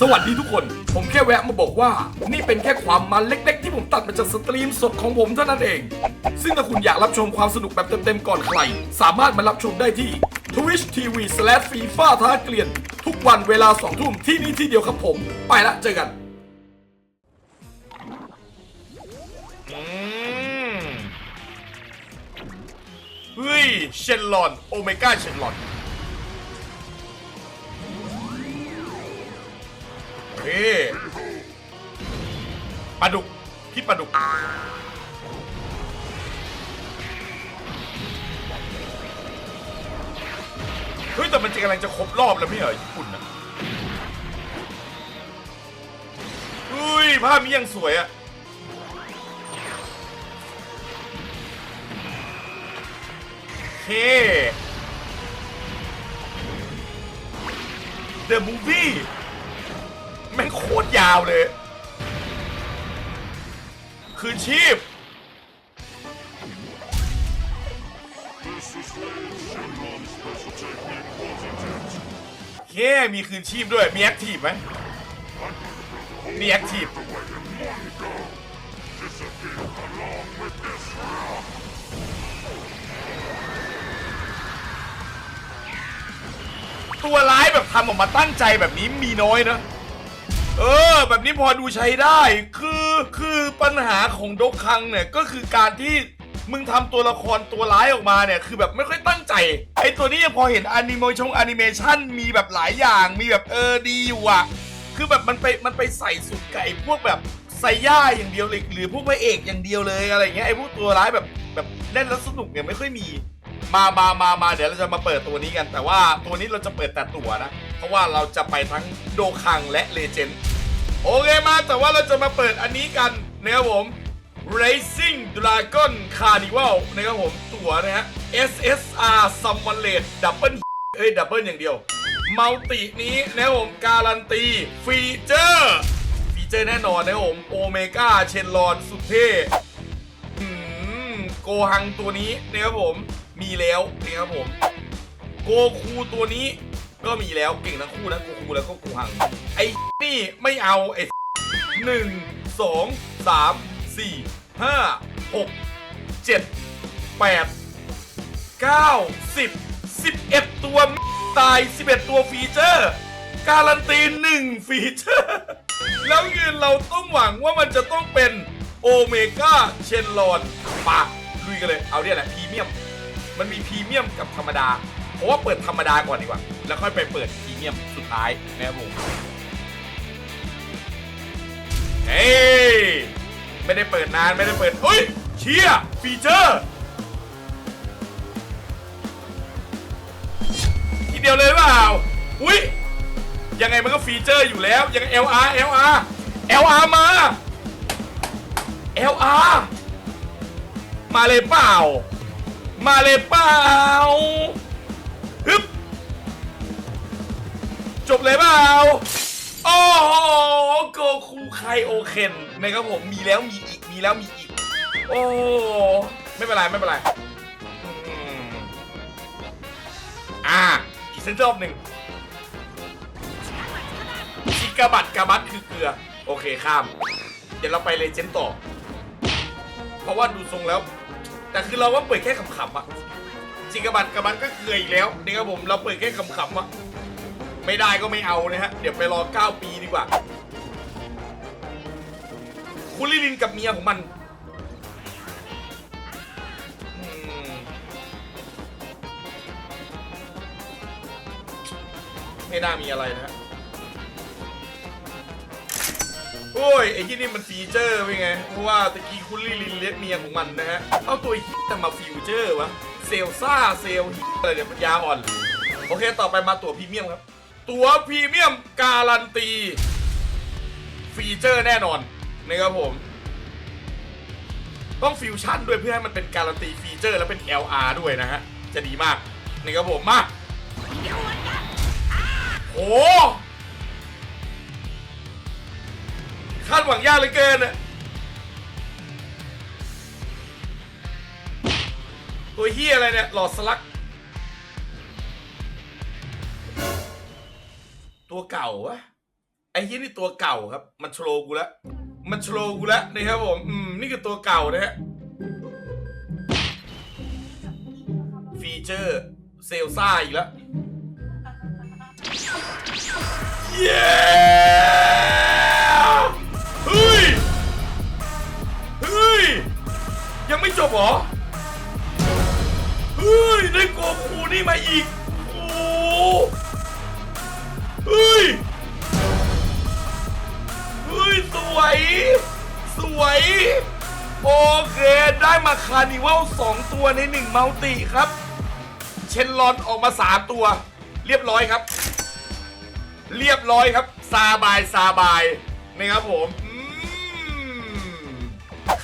สวัสดีทุกคน ผมแค่แวะมาบอกว่า นี่เป็นแค่ความมันเล็ก ๆ ที่ผมตัดมาจากสตรีมสดของผมเท่านั้นเอง ซึ่งถ้าคุณอยากรับชมความสนุกแบบเต็มๆก่อนใคร สามารถมารับชมได้ที่ Twitch TV FIFA ท้าเกลียน ทุกวันเวลา2ทุ่มที่นี่ที่เดียวครับผม ไปละเจอกันอืมเฮ้ยเชนลอน โอเมก้าเชนลอน เฮ้ปลาดุกพี่ปลาดุก เฮ้ย แต่มันจะกำลังจะครบรอบแล้วไม่เหรอญี่ปุ่นนะเฮ้ย ภาพนี้ยังสวยอะเฮ้ The Movie แม่งโคตรยาวเลย คืนชีพ แค่มีคืนชีพด้วย มีแอคทีฟไหมมีแอคทีฟตัวร้ายแบบทำออกมาตั้งใจแบบนี้มีน้อยนะ เออ แบบนี้พอดูใช้ได้ คือคือปัญหาของดกคังเนี่ยก็คือการที่มึงทำตัวละครตัวร้ายออกมาเนี่ย คือแบบไม่ค่อยตั้งใจ ไอ้ตัวนี้ยังพอเห็นอนิเมชงอนิเมชันมีแบบหลายอย่างมีแบบเออดีอยู่อะคือแบบมันไปมันไปใส่สุดไก่พวกแบบไซย่าอย่างเดียวเลยหรือพวกพระเอกอย่างเดียวเลยอะไรเงี้ยไอ้พวกตัวร้ายแบบแบบเล่นแล้วสนุกเนี่ยไม่ค่อยมี มามามามาเดี๋ยวเราจะมาเปิดตัวนี้กัน แต่ว่าตัวนี้เราจะเปิดแต่ตัวนะ เพราะว่าเราจะไปทั้งโดคังและเลเจนด์โอเคมาแต่ว่าเราจะมาเปิดอันนี้กันนะครับผม Racing Dragon Carnival นะครับผมตั๋วนะฮะ SSR Summon Rate Double เอ้ยดับเบิลอย่างเดียวมัลตินี้นะครับผมการันตี ฟีเจอร์ ฟีเจอร์แน่นอนนะครับผมโอเมก้าเชนลอนสุดเท่อืมโกฮังตัวนี้นะครับผมมีแล้วนะครับผม โกคูตัวนี้ ก็มีแล้วเก่งทั้งคู่นะโกคูแล้วก็โกฮังไอ้นี่ไม่เอาไอ้หนึ่งสองสามสี่ห้าหกเจ็ดแปดเก้าสิบสิบเอ็ดตัวตายสิบเอ็ดตัวฟีเจอร์ การันตีหนึ่งฟีเจอร์ แล้วยืนเราต้องหวังว่ามันจะต้องเป็นโอเมก้าเชนลอนปะลุยกันเลย เอาเนี่ยแหละพรีเมียม มันมีพรีเมียมกับธรรมดา เพราะว่าเปิดธรรมดาก่อนดีกว่า แล้วค่อยไปเปิดพรีเมียมสุดท้ายนะครับผมเฮ้ยไม่ได้เปิดนานไม่ได้เปิดเฮ้ยเชียฟีเจอร์ทีเดียวเลยเปล่าอุ้ยยังไงมันก็ฟีเจอร์อยู่แล้ว ยัง LR LR LR มา LR มาเลยเปล่า มาเลยเปล่า จบเลยเปล่าโอ้โหโกคูไคโอเคนนะครับผมมีแล้วมีอีกมีแล้วมีอีก โอ้ไม่เป็นไรไม่เป็นไรอ่าอีกเส้นรอบหนึ่งชิกาบัตกาบัตคือเกลือ โอเคข้าม เดี๋ยวเราไปเลเจนด์ต่อ เพราะว่าดูทรงแล้ว แต่คือเราว่าเปิดแค่ขำๆอะจิกาบัตกาบัตก็เกลืออีกแล้วนี่ครับผมเราเปิดแค่ขำๆอะ ไม่ได้ก็ไม่เอานะฮะ เดี๋ยวไปรอ 9 ปีดีกว่า คุณลิลินกับเมียของมันมไม่น่ามีอะไรนะฮะโอ้ย ไอ้ที่นี่มันฟีเจอร์ไปไง เพราะว่าตะกี้คุณลิลินเลี้ยงเมียของมันนะฮะ เอาตัวฮิแต่มาฟิวเจอร์วะ เซลซ่า เซลอะไรเนี่ยปัญญาอ่อน โอเค ต่อไปมาตัวพรีเมียมครับ ตั๋วพรีเมียมการันตี ฟีเจอร์แน่นอนนะครับผม ต้องฟิวชั่นด้วยเพื่อให้มันเป็นการันตีฟีเจอร์แล้วเป็น LR ด้วยนะฮะ จะดีมากนะครับผมมาโอ้คาดหวังยากเหลือเกินอะตัวเฮียอะไรเนี่ย หลอดสลัก ตัวเก่าวะไอ้เหี้ยนี่ตัวเก่าครับ มันโชว์กูแล้วมันโชว์กูแล้วนะครับผมอืมนี่คือตัวเก่านะฮะฟีเจอร์เซลซ่าอีกแล้วเย้เฮ้ยเฮ้ยยังไม่จบหรอเฮ้ยได้โกคูนี่มาอีกาคาร์นิวัลสองตัวในหนึ่งมัลติครับ เชนลอนออกมาสามตัว เรียบร้อยครับ เรียบร้อยครับ ซาบายซาบายนะครับผม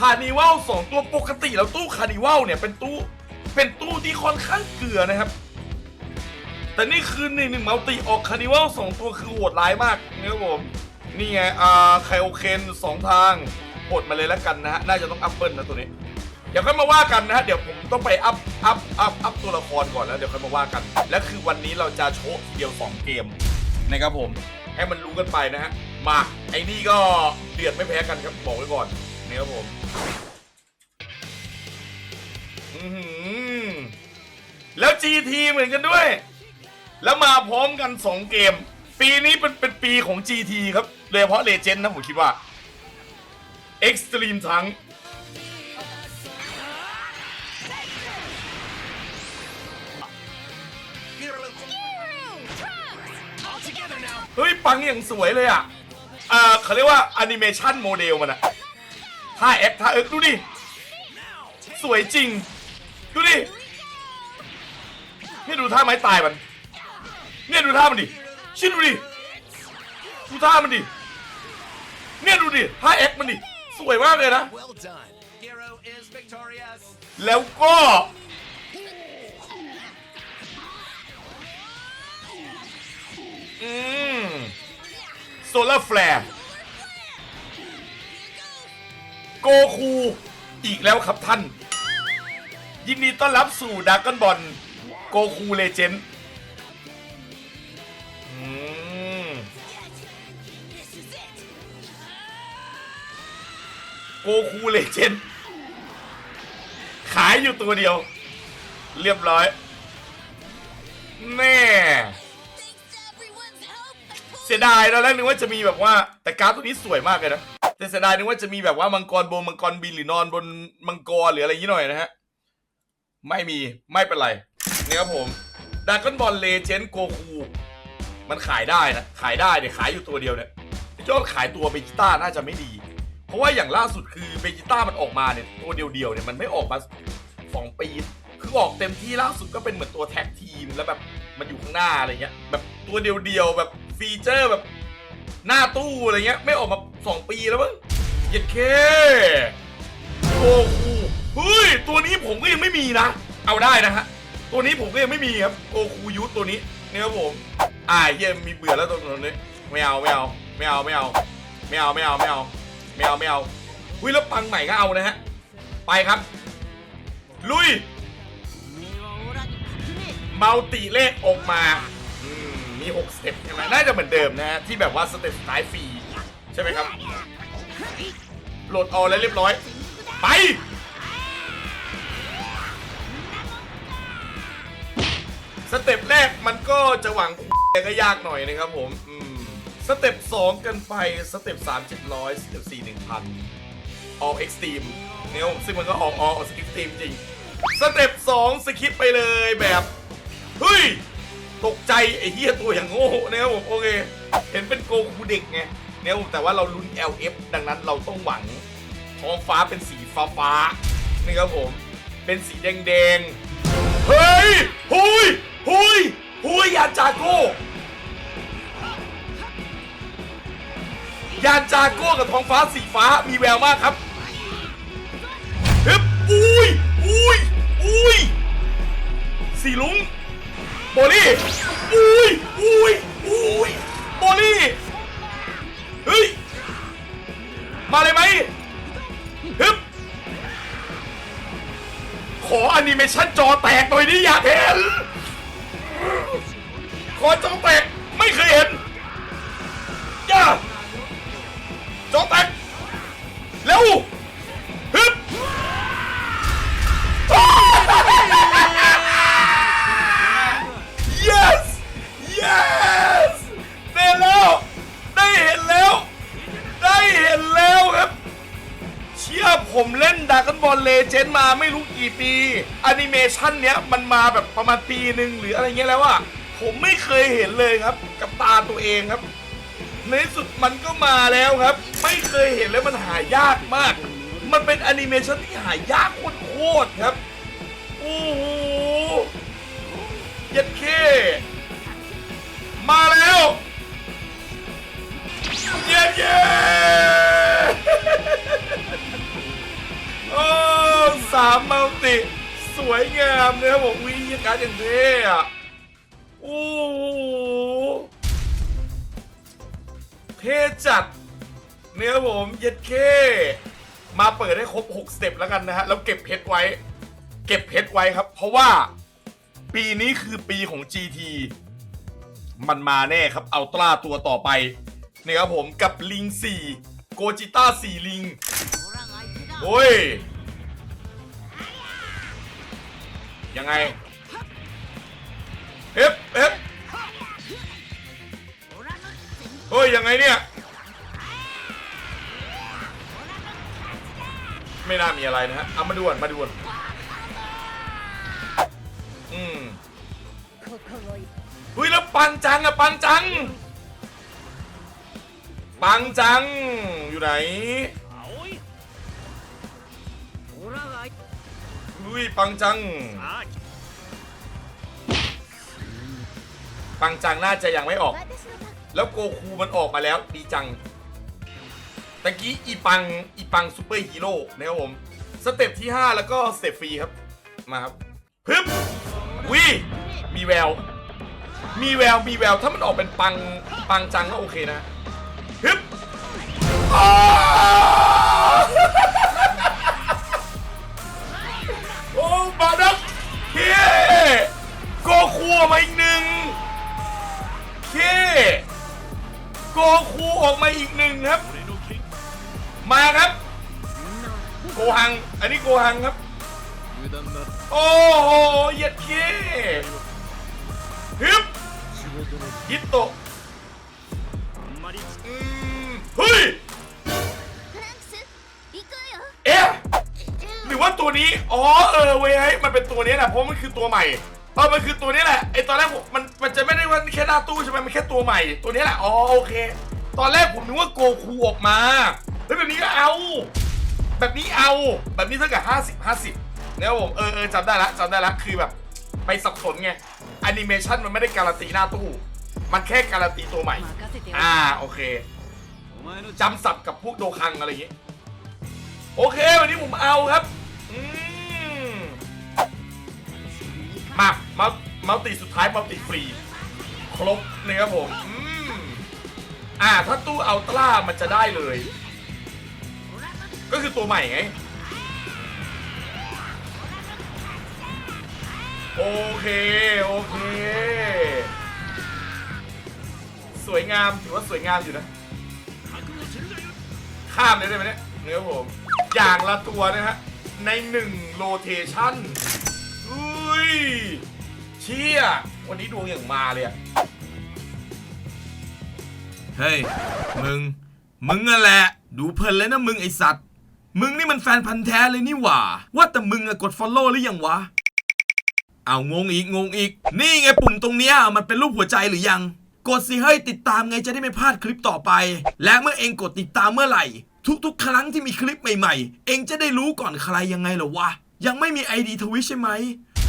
คาร์นิวัลสองตัวปกติแล้วตู้คาร์นิวัลเนี่ยเป็นตู้เป็นตู้ที่ค่อนข้างเกลือนะครับ แต่นี่คือหนึ่งหนึ่งมัลติออกคาร์นิวัลสองตัวคือโหดร้ายมากนะครับผมนี่ไงอ่าไคโอเคนสองทางกดมาเลยแล้วกันนะฮะน่าจะต้องอัพเปิลนะตัวนี้ เดี๋ยวค่อยมาว่ากันนะฮะ เดี๋ยวผมต้องไปอัพ อัพ อัพ อัพตัวละครก่อนแล้วเดี๋ยวค่อยมาว่ากัน และคือวันนี้เราจะโชว์ทีเดียว 2 เกมนะครับผม ให้มันรู้กันไปนะฮะ มา ไอ้นี่ก็เดือดไม่แพ้กันครับบอกไว้ก่อนนี่ครับผม อือหือ แล้ว GT เหมือนกันด้วย แล้วมาพร้อมกัน 2 เกม ปีนี้เป็นเป็นปีของ GT ครับโดยเฉพาะเลเจนด์นะผมคิดว่า Extreme ทั้ง เฮ้ยปังอย่างสวยเลยอะอ่าเขาเรียกว่าแอนิเมชันโมเดลมันอะท่าแอคท่าเอิร์กดูดิ สวยจริง ดูดิ นี่ดูท่าไม้ตายมัน เนี่ยดูท่ามันดิ ชิดดูดิ ดูท่ามันดิ เนี่ยดูดิ ท่าแอคมันดิ สวยมากเลยนะ Well done. Hero is victorious. แล้วก็ อืมโซลาร์แฟร์โกคูอีกแล้วครับท่าน ยินดีต้อนรับสู่ด r a ก o n นบอลโกคูเลเจนด์โกคูเลเจนด์ขายอยู่ตัวเดียว เรียบร้อย แน่ เสียดายตอนแรกนึกว่าจะมีแบบว่าแต่การ์ดตัวนี้สวยมากเลยนะแต่เสียดายนึกว่าจะมีแบบว่ามังกรบนมังกรบินหรือนอนบนมังกรหรืออะไรอย่างนี้หน่อยนะฮะไม่มีไม่เป็นไรนี่ครับผมดากอนบอลเลเจนด์โกคูมันขายได้นะขายได้เนี่ยขายอยู่ตัวเดียวเนี่ยยอดขายตัวเบจิต้าน่าจะไม่ดี เพราะว่าอย่างล่าสุดคือเบจิต้ามันออกมาเนี่ยตัวเดียวๆเนี่ยมันไม่ออกมาสองปีคือออกเต็มที่ล่าสุดก็เป็นเหมือนตัวแท็กทีมแล้วแบบมันอยู่ข้างหน้าอะไรเงี้ยแบบตัวเดียวๆแบบ ฟีเจอร์แบบ หน้าตู้อะไรเงี้ย ไม่ออกมาสองปีแล้วมั้งเย็ดเคโอ้โหเฮ้ย ตัวนี้ผมก็ยังไม่มีนะ เอาได้นะฮะ ตัวนี้ผมก็ยังไม่มีครับโกคูยุทธตัวนี้เนี่ยครับผม อ่าเฮียมีเบื่อแล้วตัวนี้ไม่เอาไม่เอาไม่เอาไม่เอาไม่เอาไม่เอาไม่เอาไม่เอาไม่เอาอุ้ยแล้วปังใหม่ก็เอานะฮะ ไปครับ ลุยมัลติเลขออกมาอื มี 6 สเต็ปใช่ไหมน่าจะเหมือนเดิมนะฮะที่แบบว่าสเต็ปสุดท้ายฟรีใช่ไหมครับ โหลดออลแล้วเรียบร้อย ไป สเต็ปแรกมันก็จะหวังก็ยากหน่อยนะครับผมอืมสเต็ป2กันไป สเต็ป3 700 สเต็ป4 1000 All Extreme เนี่ยซึ่งมันก็ออก All Extreme จริง สเต็ป2สคิปไปเลยแบบ เฮ้ย ตกใจไอ้เหี้ยตัวอย่างโง่นะครับผมโอเค เห็นเป็นโกคูเด็กไงเนี่ยแต่ว่าเราลุ้น LF ดังนั้นเราต้องหวังท้องฟ้าเป็นสีฟ้าฟ้านี่ครับผม เป็นสีแดงแดงเฮ้ยหุยหุยหุยยานจากโก้ยานจากโก้กับท้องฟ้าสีฟ้ามีแววมากครับฮึบอุ้ยอุ้ยอุ้ยสีลุง โบลี่อุ้ยอุ้ยอุ้ยโบลี่เฮ้ยมาเลยไหมฮึบขอแอนิเมชันจอแตกหน่อยดิอยากเห็นขอจอแตกไม่เคยเห็น ชันเนี้ยมันมาแบบประมาณปีหนึ่งหรืออะไรเงี้ยแล้วอะผมไม่เคยเห็นเลยครับ กับตาตัวเองครับ ในที่สุดมันก็มาแล้วครับ ไม่เคยเห็นแล้วมันหายากมาก มันเป็นแอนิเมชันที่หายากโคตรๆครับโอ้โหย็ดเค มาแล้วเย้เย้โอ้สามมัลติ สวยงามนะครับผมวิยการอย่างเท่อะโอ้โหเท่จัดเนี่ยครับผมเย็ดเคมาเปิดให้ครบ 6 สเต็ปแล้วกันนะฮะ แล้วเก็บเพชรไว้ เก็บเพชรไว้ครับ เพราะว่าปีนี้คือปีของ GT มันมาแน่ครับเอาตราตัวต่อไปเนี่ยครับผมกับลิง 4 โกจิต้า 4 ลิง โอ้ย ยังไงเอฟเอฟเฮ้ยยังไงเนี่ย ไม่น่ามีอะไรนะฮะเอามาด่วนมาด่วนอืมเฮ้ยแล้วปังจังอะปังจัง ปังจังอยู่ไหน อุ้ยปังจัง ปังจังน่าจะยังไม่ออก แล้วโกคูมันออกมาแล้วดีจังตะกี้อีปังอีปังซูเปอร์ฮีโร่นะครับผม สเต็ปที่ 5 แล้วก็สเต็ปฟรีครับ มาครับพึบวิมีแวว มีแวว มีแวว ถ้ามันออกเป็นปังปังจังก็โอเคนะ อืมเฮ้ย เอ๊ะ หรือว่าตัวนี้ อ๋อ เออเว้ยมันเป็นตัวนี้แหละ เพราะมันคือตัวใหม่เออมันคือตัวนี้แหละ ไอตอนแรกผมมันมันจะไม่ได้ว่าแค่หน้าตู้ใช่ไหมมันแค่ตัวใหม่ ตัวนี้แหละ อ๋อ โอเค ตอนแรกผมนึกว่าโกคูออกมา แล้วแบบนี้ก็เอา แบบนี้เอา แบบนี้เท่ากับห้าสิบห้าสิบนะครับผม เออเออจำได้ละจำได้ละ คือแบบ ไปสับสนไงแอนิเมชันมันไม่ได้การันตีหน้าตู้ มันแค่การันตีตัวใหม่ อ่าโอเคจำศัพท์กับพวกโดคังอะไรอย่างงี้โอเค วันนี้ผมเอาครับอืมมามัลมัลติสุดท้ายมัลติฟรี ครบนะครับผมอืมอ่า ถ้าตู้อัลตร้ามันจะได้เลย ก็คือตัวใหม่ไง โอเคโอเค วยงามถือว่าสวยงามอยู่นะ ข้ามเลยได้ไหมเนี่ยเนื้อผม อย่างละตัวนะฮะ ในหนึ่งโลเทชันอุ้ย เชี่ย วันนี้ดวงอย่างมาเลยอะเฮ้ย มึง มึงนั่นแหละ ดูเพลินเลยนะมึงไอสัตว์ มึงนี่มันแฟนพันธ์แท้เลยนี่หว่า ว่าแต่มึงอะกด follow หรือยังวะ เอางงอีกงงอีก นี่ไงปุ่มตรงเนี้ยมันเป็นรูปหัวใจหรือยัง กดสิให้ติดตามไงจะได้ไม่พลาดคลิปต่อไป และเมื่อเองกดติดตามเมื่อไหร่ ทุกๆ ครั้งที่มีคลิปใหม่ๆ เองจะได้รู้ก่อนใครยังไงเหรอวะ ยังไม่มีไอดีทวิชใช่ไหม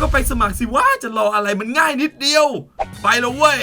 ก็ไปสมัครสิว่าจะรออะไรมันง่ายนิดเดียว ไปแล้วเว้ย